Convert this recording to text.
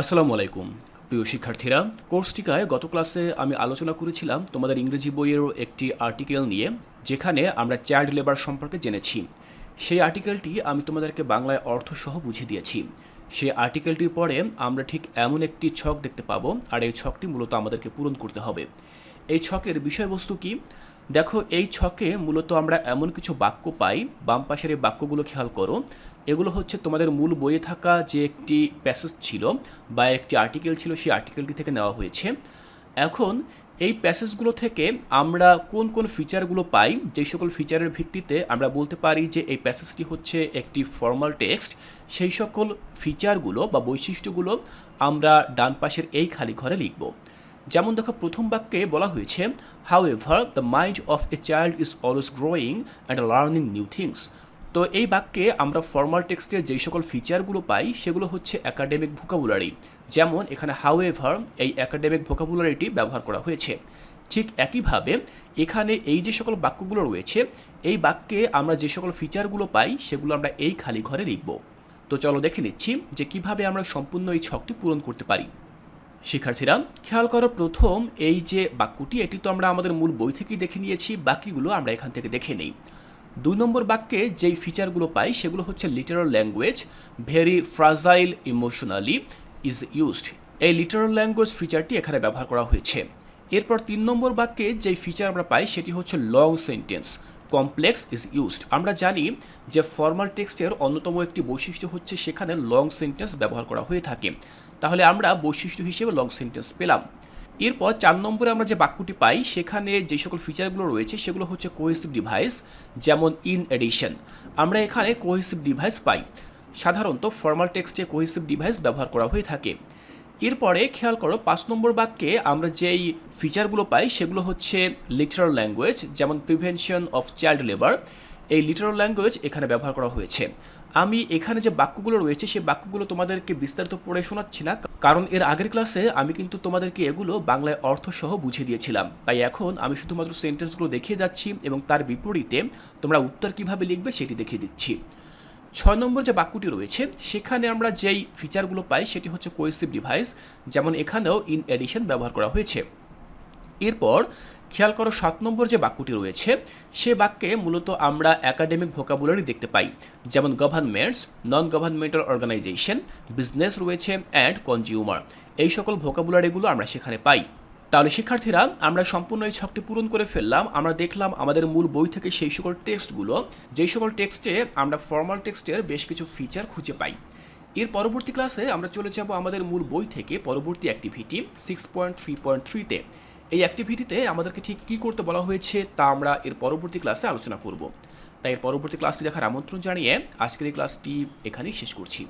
আসসালামু আলাইকুম। প্রিয় শিক্ষার্থীরা কোর্স টিকায় গত ক্লাসে আমি আলোচনা করেছিলাম তোমাদের ইংরেজি বইয়ের একটি আর্টিকেল নিয়ে, যেখানে আমরা চাইল্ড লেবার সম্পর্কে জেনেছি। সেই আর্টিকেলটি আমি তোমাদেরকে বাংলায় অর্থসহ বুঝিয়ে দিয়েছি। সেই আর্টিকেলটির পরে আমরা ঠিক এমন একটি ছক দেখতে পাবো, আর এই ছকটি মূলত আমাদেরকে পূরণ করতে হবে। এই ছকের বিষয়বস্তু কি? দেখো, এই ছকে মূলত আমরা এমন কিছু বাক্য পাই, বাম পাশের এই বাক্যগুলো খেয়াল করো। এগুলো হচ্ছে তোমাদের মূল বইয়ে থাকা যে একটি প্যাসেজ ছিল বা একটি আর্টিকেল ছিল, সেই আর্টিকেলটি থেকে নেওয়া হয়েছে। এখন এই প্যাসেজগুলো থেকে আমরা কোন কোন ফিচারগুলো পাই, যে সকল ফিচারের ভিত্তিতে আমরা বলতে পারি যে এই প্যাসেজটি হচ্ছে একটি ফর্মাল টেক্সট সেই সকল ফিচারগুলো বা বৈশিষ্ট্যগুলো আমরা ডান পাশের এই খালি ঘরে লিখব। যেমন দেখো প্রথম বাক্যে বলা হয়েছে however the mind of a child is always growing and learning new things তো এই বাক্যে আমরা ফর্মাল টেক্সটের যেই সকল ফিচারগুলো পাই, সেগুলো হচ্ছে একাডেমিক ভোকাবুলারি যেমন এখানে হাউ এভার এই একাডেমিক ভোকাবুলারিটি ব্যবহার করা হয়েছে। ঠিক একইভাবে এখানে এই যে সকল বাক্যগুলো রয়েছে, এই বাক্যে আমরা যে সকল ফিচারগুলো পাই, সেগুলো আমরা এই খালি ঘরে লিখব। তো চলো দেখে নিচ্ছি যে কীভাবে আমরা সম্পূর্ণ এই ছকটি পূরণ করতে পারি। শিক্ষার্থীরা, খেয়াল করো প্রথম এই যে বাক্যটি, এটি তো আমরা আমাদের মূল বই থেকেই দেখে নিয়েছি, বাকিগুলো আমরা এখান থেকে দেখে নেই। দুই নম্বর বাক্যে যেই ফিচারগুলো পাই, সেগুলো হচ্ছে literal language very fragile emotionally is used এই লিটারাল ল্যাঙ্গুয়েজ ফিচারটি এখানে ব্যবহার করা হয়েছে। এরপর তিন নম্বর বাক্যে যেই ফিচার আমরা পাই, সেটি হচ্ছে long sentence complex is used আমরা জানি যে ফর্মাল টেক্সটের অন্যতম একটি বৈশিষ্ট্য হচ্ছে সেখানে লং সেন্টেন্স ব্যবহার করা হয়ে থাকে। তাহলে আমরা বৈশিষ্ট্য হিসেবে লং সেন্টেন্স পেলাম। এরপর চার নম্বরে আমরা যে বাক্যটি পাই, সেখানে যে সকল ফিচারগুলো রয়েছে, সেগুলো হচ্ছে কোহেসিভ ডিভাইস যেমন ইন এডিশন আমরা এখানে কোহেসিভ ডিভাইস পাই। সাধারণত ফর্মাল টেক্সটে কোহেসিভ ডিভাইস ব্যবহার করা হয়ে থাকে। এরপরে খেয়াল করো, পাঁচ নম্বর বাক্যে আমরা যেই ফিচারগুলো পাই সেগুলো হচ্ছে লিটারাল ল্যাঙ্গুয়েজ যেমন প্রিভেনশন অফ চাইল্ড লেবার এই লিটারাল ল্যাঙ্গুয়েজ এখানে ব্যবহার করা হয়েছে। আমি এখানে যে বাক্যগুলো রয়েছে, সেই বাক্যগুলো তোমাদেরকে বিস্তারিত পড়ে শোনাচ্ছি না, কারণ এর আগের ক্লাসে আমি কিন্তু তোমাদেরকে এগুলো বাংলায় অর্থসহ বুঝিয়ে দিয়েছিলাম। তাই এখন আমি শুধুমাত্র সেন্টেন্সগুলো দেখিয়ে যাচ্ছি এবং তার বিপরীতে তোমরা উত্তর কীভাবে লিখবে সেটি দেখিয়ে দিচ্ছি। ছয় নম্বর যে বাক্যটি রয়েছে, সেখানে আমরা যেই ফিচারগুলো পাই সেটি হচ্ছে কোয়েসিভ ডিভাইস যেমন এখানেও ইন এডিশন ব্যবহার করা হয়েছে। এরপর খেয়াল করো সাত নম্বর যে বাক্যটি রয়েছে, সে বাক্যে মূলত আমরা একাডেমিক ভোকাবুলারি দেখতে পাই, যেমন governments non governmental organisation business রয়েছে অ্যান্ড কনজিউমার এই সকল ভোকাবুলারিগুলো আমরা সেখানে পাই। তাহলে শিক্ষার্থীরা, আমরা সম্পূর্ণ এই ছকটি পূরণ করে ফেললাম। আমরা দেখলাম আমাদের মূল বই থেকে সেই সকল টেক্সটগুলো যেই সকল টেক্সটে আমরা ফর্মাল টেক্সটের বেশ কিছু ফিচার খুঁজে পাই। এর পরবর্তী ক্লাসে আমরা চলে যাব আমাদের মূল বই থেকে পরবর্তী activity six point three point থ্রিতে এই অ্যাক্টিভিটিতে আমাদেরকে ঠিক কী করতে বলা হয়েছে তা আমরা এর পরবর্তী ক্লাসে আলোচনা করব। তাই পরবর্তী ক্লাসটি দেখার আমন্ত্রণ জানিয়ে আজকের এই ক্লাসটি এখানেই শেষ করছি।